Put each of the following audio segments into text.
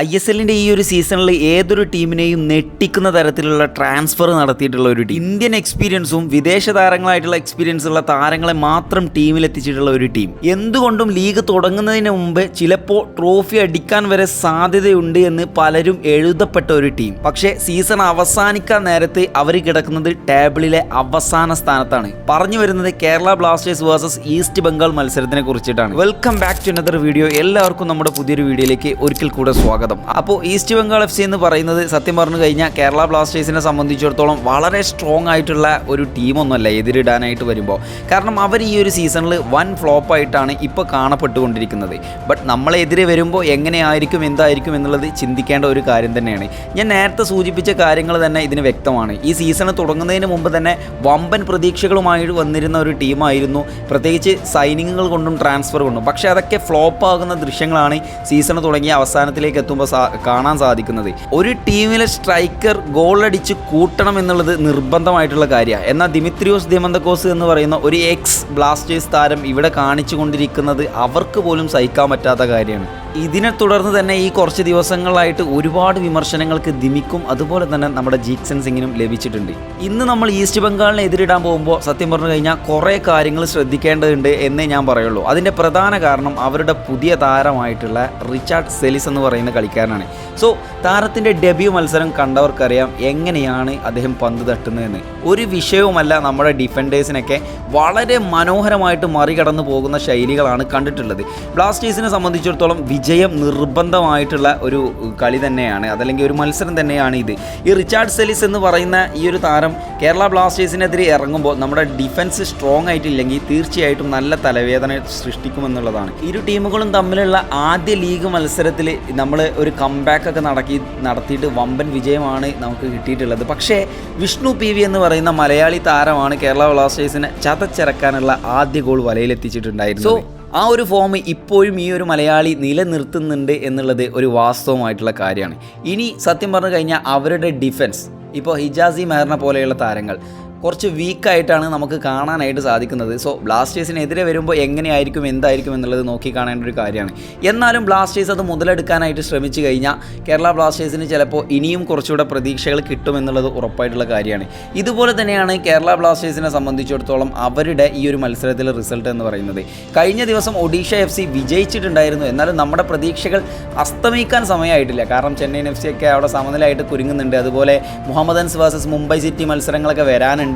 I S എല്ലിന്റെ ഈ ഒരു സീസണിൽ ഏതൊരു ടീമിനെയും ഞെട്ടിക്കുന്ന തരത്തിലുള്ള ട്രാൻസ്ഫർ നടത്തിയിട്ടുള്ള ഒരു ടീം. ഇന്ത്യൻ എക്സ്പീരിയൻസും വിദേശ താരങ്ങളായിട്ടുള്ള എക്സ്പീരിയൻസ് ഉള്ള താരങ്ങളെ മാത്രം ടീമിലെത്തിച്ചിട്ടുള്ള ഒരു ടീം. എന്തുകൊണ്ടും ലീഗ് തുടങ്ങുന്നതിന് മുമ്പ് ചിലപ്പോൾ ട്രോഫി അടിക്കാൻ വരെ സാധ്യതയുണ്ട് എന്ന് പലരും എഴുതപ്പെട്ട ഒരു ടീം. പക്ഷേ സീസൺ അവസാനിക്കാൻ നേരത്തെ അവർ കിടക്കുന്നത് ടേബിളിലെ അവസാന സ്ഥാനത്താണ്. പറഞ്ഞു വരുന്നത് Kerala Blasters versus East Bengal മത്സരത്തിനെ കുറിച്ചിട്ടാണ്. Welcome back to another video എല്ലാവർക്കും നമ്മുടെ പുതിയൊരു വീഡിയോയിലേക്ക് ഒരിക്കൽ കൂടെ സ്വാഗതം. അപ്പോൾ ഈസ്റ്റ് ബംഗാൾ എഫ് സി എന്ന് പറയുന്നത് സത്യം പറഞ്ഞു കഴിഞ്ഞാൽ കേരള ബ്ലാസ്റ്റേഴ്സിനെ സംബന്ധിച്ചിടത്തോളം വളരെ സ്ട്രോങ് ആയിട്ടുള്ള ഒരു ടീമൊന്നുമല്ല എതിരിടാനായിട്ട് വരുമ്പോൾ. കാരണം അവർ ഈ ഒരു സീസണിൽ വൻ ഫ്ലോപ്പായിട്ടാണ് ഇപ്പോൾ കാണപ്പെട്ടുകൊണ്ടിരിക്കുന്നത്. ബട്ട് നമ്മളെതിരെ വരുമ്പോൾ എങ്ങനെയായിരിക്കും എന്തായിരിക്കും എന്നുള്ളത് ചിന്തിക്കേണ്ട ഒരു കാര്യം തന്നെയാണ്. ഞാൻ നേരത്തെ സൂചിപ്പിച്ച കാര്യങ്ങൾ തന്നെ ഇതിന് വ്യക്തമാണ്. ഈ സീസൺ തുടങ്ങുന്നതിന് മുമ്പ് തന്നെ വമ്പൻ പ്രതീക്ഷകളുമായി വന്നിരുന്ന ഒരു ടീമായിരുന്നു പ്രത്യേകിച്ച് സൈനിങ്ങുകൾ കൊണ്ടും ട്രാൻസ്ഫർ കൊണ്ടും. പക്ഷേ അതൊക്കെ ഫ്ലോപ്പ് ആകുന്ന ദൃശ്യങ്ങളാണ് സീസൺ തുടങ്ങിയ അവസാനത്തിലേക്ക് സാ- കാണാൻ സാധിക്കുന്നത്. ഒരു ടീമിലെ സ്ട്രൈക്കർ ഗോൾ അടിച്ച് കൂട്ടണം എന്നുള്ളത് നിർബന്ധമായിട്ടുള്ള കാര്യമാണ് എന്നാൽ ദിമിത്രിയോസ് ദിമന്തക്കോസ് എന്ന് പറയുന്ന ഒരു എക്സ് ബ്ലാസ്റ്റേഴ്സ് താരം ഇവിടെ കാണിച്ചു കൊണ്ടിരിക്കുന്നത് അവർക്ക് പോലും സഹിക്കാൻ പറ്റാത്ത കാര്യമാണ്. ഇതിനെ തുടർന്ന് തന്നെ ഈ കുറച്ച് ദിവസങ്ങളായിട്ട് ഒരുപാട് വിമർശനങ്ങൾക്ക് ദിമിക്കും. അതുപോലെ തന്നെ നമ്മുടെ ജീക്സൻ സിംഗിനും ലഭിച്ചിട്ടുണ്ട്. ഇന്ന് നമ്മൾ ഈസ്റ്റ് ബംഗാളിനെ എതിരിടാൻ പോകുമ്പോൾ സത്യം പറഞ്ഞു കഴിഞ്ഞാൽ കുറേ കാര്യങ്ങൾ ശ്രദ്ധിക്കേണ്ടതുണ്ട് എന്നേ ഞാൻ പറയുള്ളൂ. അതിന്റെ പ്രധാന കാരണം അവരുടെ പുതിയ താരമായിട്ടുള്ള റിച്ചാർഡ് സെലിസ് എന്ന് പറയുന്ന കളിക്കാരനാണ്. സോ താരത്തിന്റെ ഡെബ്യൂ മത്സരം കണ്ടവർക്കറിയാം എങ്ങനെയാണ് അദ്ദേഹം പന്ത് തട്ടുന്നതെന്ന്. ഒരു വിഷയവുമല്ല നമ്മുടെ ഡിഫൻഡേഴ്സിനൊക്കെ വളരെ മനോഹരമായിട്ട് മറികടന്നു പോകുന്ന ശൈലികളാണ് കണ്ടിട്ടുള്ളത്. ബ്ലാസ്റ്റേഴ്സിനെ സംബന്ധിച്ചിടത്തോളം വിജയം നിർബന്ധമായിട്ടുള്ള ഒരു കളി തന്നെയാണ്. അതല്ലെങ്കിൽ ഒരു മത്സരം തന്നെയാണ് ഇത്. ഈ റിച്ചാർഡ് സെലിസ് എന്ന് പറയുന്ന ഈ ഒരു താരം കേരള ബ്ലാസ്റ്റേഴ്സിനെതിരെ ഇറങ്ങുമ്പോൾ നമ്മുടെ ഡിഫൻസ് സ്ട്രോങ് ആയിട്ടില്ലെങ്കിൽ തീർച്ചയായിട്ടും നല്ല തലവേദന സൃഷ്ടിക്കുമെന്നുള്ളതാണ്. ഇരു ടീമുകളും തമ്മിലുള്ള ആദ്യ ലീഗ് മത്സരത്തിൽ നമ്മൾ ഒരു കംബാക്ക് ഒക്കെ നടക്കി നടത്തിയിട്ട് വമ്പൻ വിജയമാണ് നമുക്ക് കിട്ടിയിട്ടുള്ളത്. പക്ഷേ വിഷ്ണു പി വി എന്ന് പറയുന്ന മലയാളി താരമാണ് കേരള ബ്ലാസ്റ്റേഴ്സിനെ ചതച്ചിറക്കാനുള്ള ആദ്യ ഗോൾ വലയിലെത്തിച്ചിട്ടുണ്ടായിരുന്നു സോ ആ ഒരു ഫോം ഇപ്പോഴും ഈ ഒരു മലയാളി നിലനിർത്തുന്നുണ്ട് എന്നുള്ളത് ഒരു വാസ്തവമായിട്ടുള്ള കാര്യമാണ്. ഇനി സത്യം പറഞ്ഞു കഴിഞ്ഞാൽ അവരുടെ ഡിഫൻസ് ഇപ്പോൾ ഹിജാസി മെഹറിനെ പോലെയുള്ള താരങ്ങൾ. കുറച്ച് വീക്കായിട്ടാണ് നമുക്ക് കാണാനായിട്ട് സാധിക്കുന്നത്. സോ ബ്ലാസ്റ്റേഴ്സിനെതിരെ വരുമ്പോൾ എങ്ങനെയായിരിക്കും എന്തായിരിക്കും എന്നുള്ളത് നോക്കി കാണേണ്ട ഒരു കാര്യമാണ്. എന്നാലും ബ്ലാസ്റ്റേഴ്സ് അത് മുതലെടുക്കാനായിട്ട് ശ്രമിച്ചു കഴിഞ്ഞാൽ കേരള ബ്ലാസ്റ്റേഴ്സിന് ചിലപ്പോൾ ഇനിയും കുറച്ചുകൂടെ പ്രതീക്ഷകൾ കിട്ടുമെന്നുള്ളത് ഉറപ്പായിട്ടുള്ള കാര്യമാണ്. ഇതുപോലെ തന്നെയാണ് കേരള ബ്ലാസ്റ്റേഴ്സിനെ സംബന്ധിച്ചിടത്തോളം അവരുടെ ഈ ഒരു മത്സരത്തിലെ റിസൾട്ട് എന്ന് പറയുന്നത്. കഴിഞ്ഞ ദിവസം ഒഡീഷ എഫ് സി വിജയിച്ചിട്ടുണ്ടായിരുന്നു. എന്നാലും നമ്മുടെ പ്രതീക്ഷകൾ അസ്തമിക്കാൻ സമയമായിട്ടില്ല. കാരണം ചെന്നൈയിൻ എഫ് സി ഒക്കെ അവിടെ സമനിലായിട്ട് കുരുങ്ങുന്നുണ്ട്. അതുപോലെ മുഹമ്മദൻസ് വേഴ്സസ് മുംബൈ സിറ്റി മത്സരങ്ങളൊക്കെ വരാനുണ്ട്.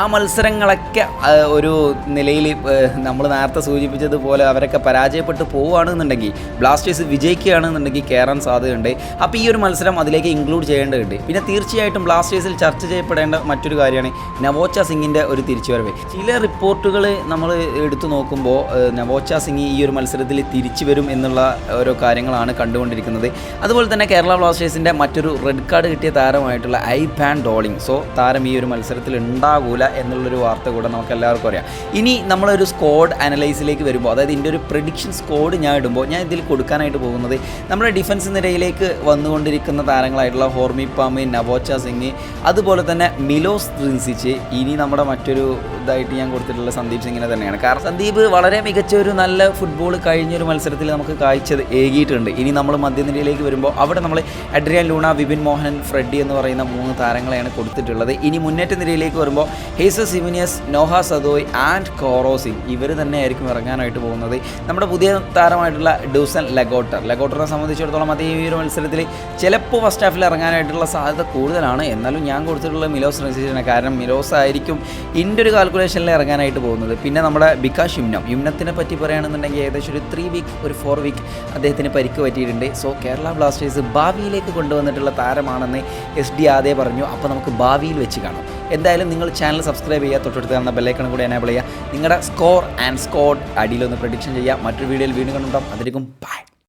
ആ മത്സരങ്ങളൊക്കെ ഒരു നിലയിൽ നമ്മൾ നേരത്തെ സൂചിപ്പിച്ചതുപോലെ അവരൊക്കെ പരാജയപ്പെട്ട് പോവുകയാണെന്നുണ്ടെങ്കിൽ ബ്ലാസ്റ്റേഴ്സ് വിജയിക്കുകയാണെന്നുണ്ടെങ്കിൽ കയറാൻ സാധ്യതയുണ്ട്. അപ്പോൾ ഈ ഒരു മത്സരം അതിലേക്ക് ഇൻക്ലൂഡ് ചെയ്യേണ്ടതുണ്ട്. പിന്നെ തീർച്ചയായിട്ടും ബ്ലാസ്റ്റേഴ്സിൽ ചർച്ച ചെയ്യപ്പെടേണ്ട മറ്റൊരു കാര്യമാണ് നവോച്ച സിംഗിന്റെ ഒരു തിരിച്ചുവരവ്. ചില റിപ്പോർട്ടുകൾ നമ്മൾ എടുത്തു നോക്കുമ്പോൾ നവോച്ച സിംഗ് ഈ ഒരു മത്സരത്തിൽ തിരിച്ചു വരും എന്നുള്ള ഓരോ കാര്യങ്ങളാണ് കണ്ടുകൊണ്ടിരിക്കുന്നത്. അതുപോലെ തന്നെ കേരള ബ്ലാസ്റ്റേഴ്സിന്റെ മറ്റൊരു റെഡ് കാർഡ് കിട്ടിയ താരമായിട്ടുള്ള ഐ പാൻ ഡോളിംഗ്. സോ താരം ഈ ഒരു മത്സരത്തിൽ ഉണ്ടാകൂല എന്നുള്ളൊരു വാർത്ത കൂടെ നമുക്ക് എല്ലാവർക്കും അറിയാം. ഇനി നമ്മളൊരു സ്കോഡ് അനലൈസിലേക്ക് വരുമ്പോൾ അതായത് ഇതിന്റെ ഒരു പ്രഡിക്ഷൻ സ്കോഡ് ഞാൻ ഇടുമ്പോൾ ഞാൻ ഇതിൽ കൊടുക്കാനായിട്ട് പോകുന്നത് നമ്മുടെ ഡിഫൻസ് നിരയിലേക്ക് വന്നുകൊണ്ടിരിക്കുന്ന താരങ്ങളായിട്ടുള്ള ഹോർമി പാമി നവോച്ച സിംഗ് അതുപോലെ തന്നെ മിലോസ് റിൻസിച്ച് ഇനി നമ്മുടെ മറ്റൊരു ഇതായിട്ട് ഞാൻ കൊടുത്തിട്ടുള്ള സന്ദീപ് സിംഗിനെ തന്നെയാണ്. കാരണം സന്ദീപ് വളരെ മികച്ച ഒരു നല്ല ഫുട്ബോൾ കഴിഞ്ഞൊരു മത്സരത്തിൽ നമുക്ക് കാഴ്ച ഏകിയിട്ടുണ്ട്. ഇനി നമ്മൾ മധ്യനിരയിലേക്ക് വരുമ്പോൾ അവിടെ നമ്മൾ Adrian Luna Vipin Mohan Freddy എന്ന് പറയുന്ന മൂന്ന് താരങ്ങളെയാണ് കൊടുത്തിട്ടുള്ളത്. ഇനി മുന്നേറ്റ നിരയിലേക്ക് വരുമ്പോൾ ഹേസസ് സിമിനിയസ് നോഹ സദോയ് ആൻഡ് കോറോസി ഇവർ തന്നെയായിരിക്കും ഇറങ്ങാനായിട്ട് പോകുന്നത്. നമ്മുടെ പുതിയ താരമായിട്ടുള്ള ഡൂസൻ ലഗോട്ടർ. ലഗോട്ടറിനെ സംബന്ധിച്ചിടത്തോളം അതേ ഈ ഒരു മത്സരത്തിൽ ചിലപ്പോൾ ഫസ്റ്റ് ഹാഫിൽ ഇറങ്ങാനായിട്ടുള്ള സാധ്യത കൂടുതലാണ്. എന്നാലും ഞാൻ കൊടുത്തിട്ടുള്ള മിലോസ് റെസിഷനാണ് കാരണം മിലോസ് ആയിരിക്കും ഇന്റെ ഒരു കാൽക്കുലേഷനിൽ ഇറങ്ങാനായിട്ട് പോകുന്നത്. പിന്നെ നമ്മുടെ ബികാഷ് യുമ്നം. യുമ്നത്തിനെ പറ്റി പറയുകയാണെന്നുണ്ടെങ്കിൽ ഏകദേശം ഒരു ത്രീ വീക്ക് ഒരു ഫോർ വീക്ക് അദ്ദേഹത്തിന് പരിക്ക് പറ്റിയിട്ടുണ്ട്. സോ കേരള ബ്ലാസ്റ്റേഴ്സ് ഭാവിയിലേക്ക് കൊണ്ടുവന്നിട്ടുള്ള താരമാണെന്ന് എസ് ഡി ആദ്യം പറഞ്ഞു. അപ്പോൾ നമുക്ക് ഭാവിയിൽ വെച്ച് കാണാം. എന്തായാലും നിങ്ങൾ ചാനൽ സബ്സ്ക്രൈബ് ചെയ്യുക തൊട്ടടുത്ത് കാണുന്ന ബെല്ലൈക്കൺ കൂടി എനേബിൾ ചെയ്യുക. നിങ്ങളുടെ സ്കോർ ആൻഡ് സ്കോർ അടിയിലൊന്ന് പ്രഡിക്ഷൻ ചെയ്യുക. മറ്റൊരു വീഡിയോയിൽ വീണ്ടും കണ്ടുണ്ടാവും അതിലേക്കും ബൈ